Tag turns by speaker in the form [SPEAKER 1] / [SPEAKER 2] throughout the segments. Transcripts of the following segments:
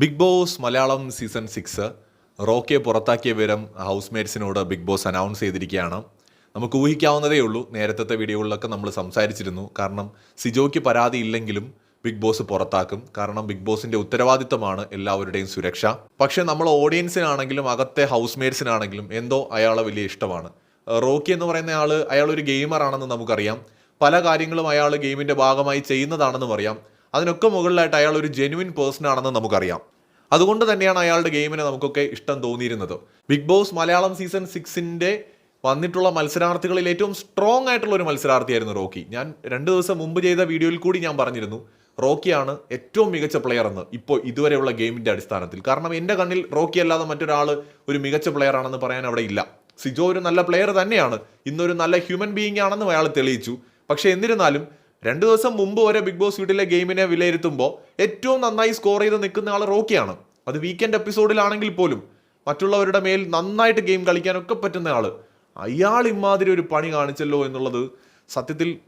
[SPEAKER 1] Bigg Boss Malayalam season six. റോക്കിയെ പുറത്താക്കിയ വിവരം house മേറ്റ്സിനോട് ബിഗ് ബോസ് അനൗൺസ് ചെയ്തിരിക്കുകയാണ്. നമുക്ക് ഊഹിക്കാവുന്നതേ ഉള്ളൂ നേരത്തെ വീഡിയോകളിലൊക്കെ നമ്മൾ സംസാരിച്ചിരുന്നു. കാരണം സിജോയ്ക്ക് പരാതി ഇല്ലെങ്കിലും ബിഗ് ബോസ് പുറത്താക്കും. കാരണം ബിഗ് ബോസിന്റെ ഉത്തരവാദിത്തമാണ് എല്ലാവരുടെയും സുരക്ഷ. പക്ഷേ നമ്മൾ ഓഡിയൻസിനാണെങ്കിലും അകത്തെ ഹൗസ് മേറ്റ്സിനാണെങ്കിലും എന്തോ അയാളെ വലിയ ഇഷ്ടമാണ്. റോക്കി എന്ന് പറയുന്ന ആൾ അയാൾ ഒരു ഗെയിമർ ആണെന്ന് നമുക്കറിയാം. പല കാര്യങ്ങളും അയാൾ ഗെയിമിന്റെ ഭാഗമായി ചെയ്യുന്നതാണെന്നും അറിയാം. അതിനൊക്കെ മുകളിലായിട്ട് അയാൾ ഒരു ജെനുവിൻ പേഴ്സൺ ആണെന്ന് നമുക്കറിയാം. അതുകൊണ്ട് തന്നെയാണ് അയാളുടെ ഗെയിമിനെ നമുക്കൊക്കെ ഇഷ്ടം തോന്നിയിരുന്നത്. ബിഗ് ബോസ് മലയാളം സീസൺ സിക്സിന്റെ വന്നിട്ടുള്ള മത്സരാർത്ഥികളിൽ ഏറ്റവും സ്ട്രോങ് ആയിട്ടുള്ള ഒരു മത്സരാർത്ഥിയായിരുന്നു റോക്കി. ഞാൻ രണ്ട് ദിവസം മുമ്പ് ചെയ്ത വീഡിയോയിൽ കൂടി ഞാൻ പറഞ്ഞിരുന്നു റോക്കിയാണ് ഏറ്റവും മികച്ച പ്ലെയർ എന്ന് ഇപ്പോൾ ഇതുവരെയുള്ള ഗെയിമിന്റെ അടിസ്ഥാനത്തിൽ. കാരണം എന്റെ കണ്ണിൽ റോക്കി അല്ലാതെ മറ്റൊരാൾ ഒരു മികച്ച പ്ലെയർ ആണെന്ന് പറയാൻ അവിടെ ഇല്ല. സിജോ ഒരു നല്ല പ്ലെയർ തന്നെയാണ്. ഇന്നൊരു നല്ല ഹ്യൂമൻ ബീയിങ് ആണെന്നും അയാൾ തെളിയിച്ചു. പക്ഷേ എന്നിരുന്നാലും രണ്ട് ദിവസം മുമ്പ് വരെ ബിഗ് ബോസ് വീട്ടിലെ ഗെയിമിനെ വിലയിരുത്തുമ്പോൾ ഏറ്റവും നന്നായി സ്കോർ ചെയ്ത് നിൽക്കുന്ന ആൾ റോക്കിയാണ്. അത് വീക്കെൻഡ് എപ്പിസോഡിലാണെങ്കിൽ പോലും മറ്റുള്ളവരുടെ മേൽ നന്നായിട്ട് ഗെയിം കളിക്കാനൊക്കെ പറ്റുന്ന ആൾ അയാൾ ഇമാതിരി ഒരു പണി കാണിച്ചല്ലോ എന്നുള്ളത് സത്യത്തിൽ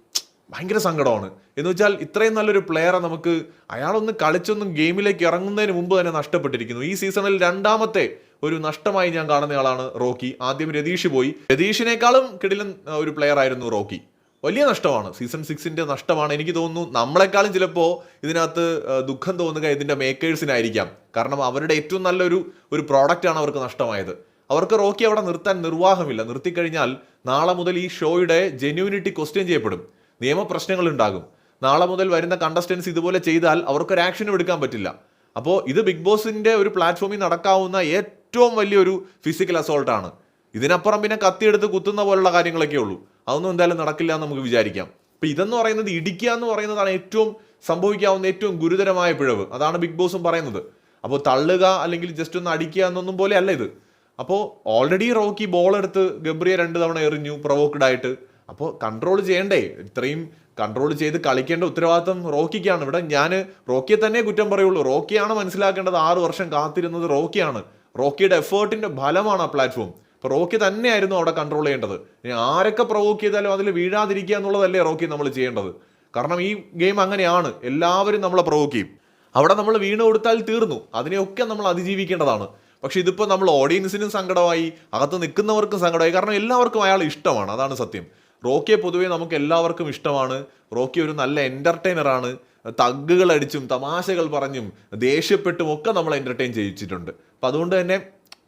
[SPEAKER 1] ഭയങ്കര സങ്കടമാണ്. എന്ന് വെച്ചാൽ ഇത്രയും നല്ലൊരു പ്ലെയറെ നമുക്ക് അയാളൊന്ന് കളിച്ചൊന്നും ഗെയിമിലേക്ക് ഇറങ്ങുന്നതിന് മുമ്പ് തന്നെ നഷ്ടപ്പെട്ടിരിക്കുന്നു. ഈ സീസണിൽ രണ്ടാമത്തെ ഒരു നഷ്ടമായി ഞാൻ കാണുന്നയാളാണ് റോക്കി. ആദ്യം രതീഷ് പോയി. രതീഷിനേക്കാളും കിടിലൻ ഒരു പ്ലെയർ ആയിരുന്നു റോക്കി. വലിയ നഷ്ടമാണ്. സീസൺ സിക്സിന്റെ നഷ്ടമാണ് എനിക്ക് തോന്നുന്നു. നമ്മളെക്കാളും ചിലപ്പോൾ ഇതിനകത്ത് ദുഃഖം തോന്നുക ഇതിന്റെ മേക്കേഴ്സിനായിരിക്കാം. കാരണം അവരുടെ ഏറ്റവും നല്ലൊരു ഒരു പ്രോഡക്റ്റാണ് അവർക്ക് നഷ്ടമായത്. അവർക്ക് റോക്കി അവിടെ നിർത്താൻ നിർവാഹമില്ല. നിർത്തിക്കഴിഞ്ഞാൽ നാളെ മുതൽ ഈ ഷോയുടെ ജെന്യൂനിറ്റി ക്വസ്റ്റ്യൻ ചെയ്യപ്പെടും. നിയമപ്രശ്നങ്ങൾ ഉണ്ടാകും. നാളെ മുതൽ വരുന്ന കണ്ടസ്റ്റൻസ് ഇതുപോലെ ചെയ്താൽ അവർക്കൊരു ആക്ഷനും എടുക്കാൻ പറ്റില്ല. അപ്പോൾ ഇത് ബിഗ് ബോസിന്റെ ഒരു പ്ലാറ്റ്ഫോമിൽ നടക്കാവുന്ന ഏറ്റവും വലിയൊരു ഫിസിക്കൽ അസോൾട്ടാണ് ഇതിനപ്പുറം പിന്നെ കത്തിയെടുത്ത് കുത്തുന്ന പോലുള്ള കാര്യങ്ങളൊക്കെ ഉള്ളൂ അതൊന്നും എന്തായാലും നടക്കില്ല എന്ന് നമുക്ക് വിചാരിക്കാം. അപ്പൊ ഇതെന്ന് പറയുന്നത് ഇടിക്കുക എന്ന് പറയുന്നതാണ് ഏറ്റവും സംഭവിക്കാവുന്ന ഏറ്റവും ഗുരുതരമായ പിഴവ്. അതാണ് ബിഗ് ബോസും പറയുന്നത്. അപ്പോൾ തള്ളുക അല്ലെങ്കിൽ ജസ്റ്റ് ഒന്ന് അടിക്കുക എന്നൊന്നും പോലെ അല്ല ഇത്. അപ്പോൾ ഓൾറെഡി റോക്കി ബോൾ എടുത്ത് ഗബ്രിയെ രണ്ട് തവണ എറിഞ്ഞു പ്രൊവോക്ഡ് ആയിട്ട്. അപ്പോൾ കൺട്രോൾ ചെയ്യണ്ടേ? ഇത്രയും കൺട്രോൾ ചെയ്ത് കളിക്കേണ്ട ഉത്തരവാദിത്തം റോക്കിക്കാണ്. ഇവിടെ ഞാൻ റോക്കിയെ തന്നെ കുറ്റം പറയുള്ളൂ. റോക്കിയാണ് മനസ്സിലാക്കേണ്ടത് ആറ് വർഷം കാത്തിരുന്നത് റോക്കിയാണ്. റോക്കിയുടെ എഫേർട്ടിന്റെ ഫലമാണ് ആ പ്ലാറ്റ്ഫോം ഇപ്പൊ റോക്കി തന്നെയായിരുന്നു അവിടെ കൺട്രോൾ ചെയ്യേണ്ടത്. ഇനി ആരൊക്കെ പ്രൊവോക്ക് ചെയ്താലും അതിൽ വീഴാതിരിക്കുക എന്നുള്ളതല്ലേ റോക്കി നമ്മൾ ചെയ്യേണ്ടത്. കാരണം ഈ ഗെയിം അങ്ങനെയാണ്. എല്ലാവരും നമ്മളെ പ്രൊവോക്ക് ചെയ്യും. അവിടെ നമ്മൾ വീണ് കൊടുത്താൽ തീർന്നു. അതിനെയൊക്കെ നമ്മൾ അതിജീവിക്കേണ്ടതാണ്. പക്ഷെ ഇതിപ്പോൾ നമ്മൾ ഓഡിയൻസിനും സങ്കടമായി അകത്ത് നിൽക്കുന്നവർക്കും സങ്കടമായി. കാരണം എല്ലാവർക്കും അയാൾ ഇഷ്ടമാണ്. അതാണ് സത്യം. റോക്കിയെ പൊതുവേ നമുക്ക് എല്ലാവർക്കും ഇഷ്ടമാണ്. റോക്കി ഒരു നല്ല എന്റർടൈനറാണ് തഗ്ഗുകൾ അടിച്ചും തമാശകൾ പറഞ്ഞും ദേഷ്യപ്പെട്ടും ഒക്കെ നമ്മൾ എന്റർടൈൻ ചെയ്യിച്ചിട്ടുണ്ട്. അപ്പം അതുകൊണ്ട് തന്നെ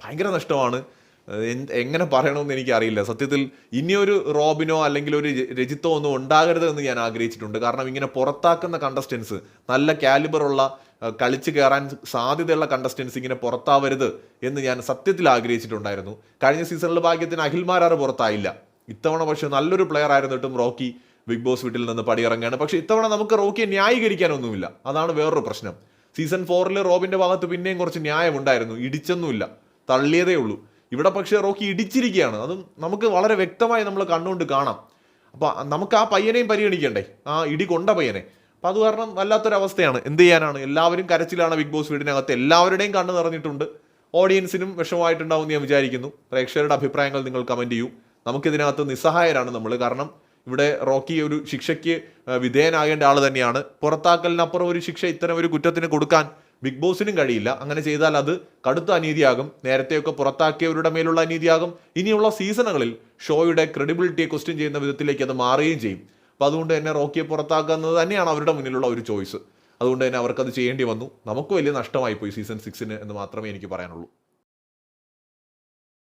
[SPEAKER 1] ഭയങ്കര നഷ്ടമാണ്. എങ്ങനെ പറയണമെന്ന് എനിക്കറിയില്ല. സത്യത്തിൽ ഇനിയൊരു റോബിനോ അല്ലെങ്കിൽ ഒരു രജിത്തോ ഒന്നും ഉണ്ടാകരുത് എന്ന് ഞാൻ ആഗ്രഹിച്ചിട്ടുണ്ട്. കാരണം ഇങ്ങനെ പുറത്താക്കുന്ന കണ്ടസ്റ്റൻസ് നല്ല കാലിബറുള്ള കളിച്ച് കയറാൻ സാധ്യതയുള്ള കണ്ടസ്റ്റൻസ് ഇങ്ങനെ പുറത്താവരുത് എന്ന് ഞാൻ സത്യത്തിൽ ആഗ്രഹിച്ചിട്ടുണ്ടായിരുന്നു. കഴിഞ്ഞ സീസണിൽ ഭാഗ്യത്തിന് അഖിൽമാരാറ് പുറത്തായില്ല. ഇത്തവണ പക്ഷേ നല്ലൊരു പ്ലെയർ ആയിരുന്നിട്ടും റോക്കി ബിഗ് ബോസ് വീട്ടിൽ നിന്ന് പടിയിറങ്ങുകയാണ്. പക്ഷേ ഇത്തവണ നമുക്ക് റോക്കിയെ ന്യായീകരിക്കാനൊന്നുമില്ല. അതാണ് വേറൊരു പ്രശ്നം. സീസൺ ഫോറിൽ റോബിന്റെ ഭാഗത്ത് പിന്നെയും കുറച്ച് ന്യായമുണ്ടായിരുന്നു. ഇടിച്ചൊന്നുമില്ല. തള്ളിയതേ ഉള്ളൂ. ഇവിടെ പക്ഷേ റോക്കി ഇടിച്ചിരിക്കുകയാണ്. അതും നമുക്ക് വളരെ വ്യക്തമായി നമ്മൾ കണ്ടുകൊണ്ട് കാണാം. അപ്പോൾ നമുക്ക് ആ പയ്യനെയും പരിഗണിക്കണ്ടേ? ആ ഇടി കൊണ്ട പയ്യനെ. അപ്പോൾ അത് കാരണം വല്ലാത്തൊരവസ്ഥയാണ്. എന്ത് ചെയ്യാനാണ്? എല്ലാവരും കരച്ചിലാണ് ബിഗ് ബോസ് വീടിനകത്ത്. എല്ലാവരുടെയും കണ്ണു നിറഞ്ഞിട്ടുണ്ട്. ഓഡിയൻസിനും വിഷമമായിട്ടുണ്ടാവും എന്ന് ഞാൻ വിചാരിക്കുന്നു. പ്രേക്ഷകരുടെ അഭിപ്രായങ്ങൾ നിങ്ങൾ കമന്റ് ചെയ്യൂ. നമുക്കിതിനകത്ത് നിസ്സഹായരാണ് നമ്മൾ കാരണം ഇവിടെ റോക്കി ഒരു ശിക്ഷയ്ക്ക് വിധേയനാകേണ്ട ആൾ തന്നെയാണ്. പുറത്താക്കലിനപ്പുറം ഒരു ശിക്ഷ ഇത്തരം ഒരു കുറ്റത്തിന് കൊടുക്കാൻ ബിഗ് ബോസിനും കഴിയില്ല. അങ്ങനെ ചെയ്താൽ അത് കടുത്ത അനീതിയാകും. നേരത്തെയൊക്കെ പുറത്താക്കിയവരുടെ മേലുള്ള അനീതിയാകും. ഇനിയുള്ള സീസണുകളിൽ ഷോയുടെ ക്രെഡിബിലിറ്റിയെ ക്വസ്റ്റ്യൻ ചെയ്യുന്ന വിധത്തിലേക്ക് അത് മാറുകയും ചെയ്യും. അപ്പോൾ അതുകൊണ്ട് തന്നെ റോക്കിയെ പുറത്താക്കുന്നത് തന്നെയാണ് അവരുടെ മുന്നിലുള്ള ഒരു ചോയ്സ്. അതുകൊണ്ട് തന്നെ അവർക്കത് ചെയ്യേണ്ടി വന്നു. നമുക്ക് വലിയ നഷ്ടമായി പോയി സീസൺ സിക്സിന് എന്ന് മാത്രമേ എനിക്ക് പറയാനുള്ളൂ.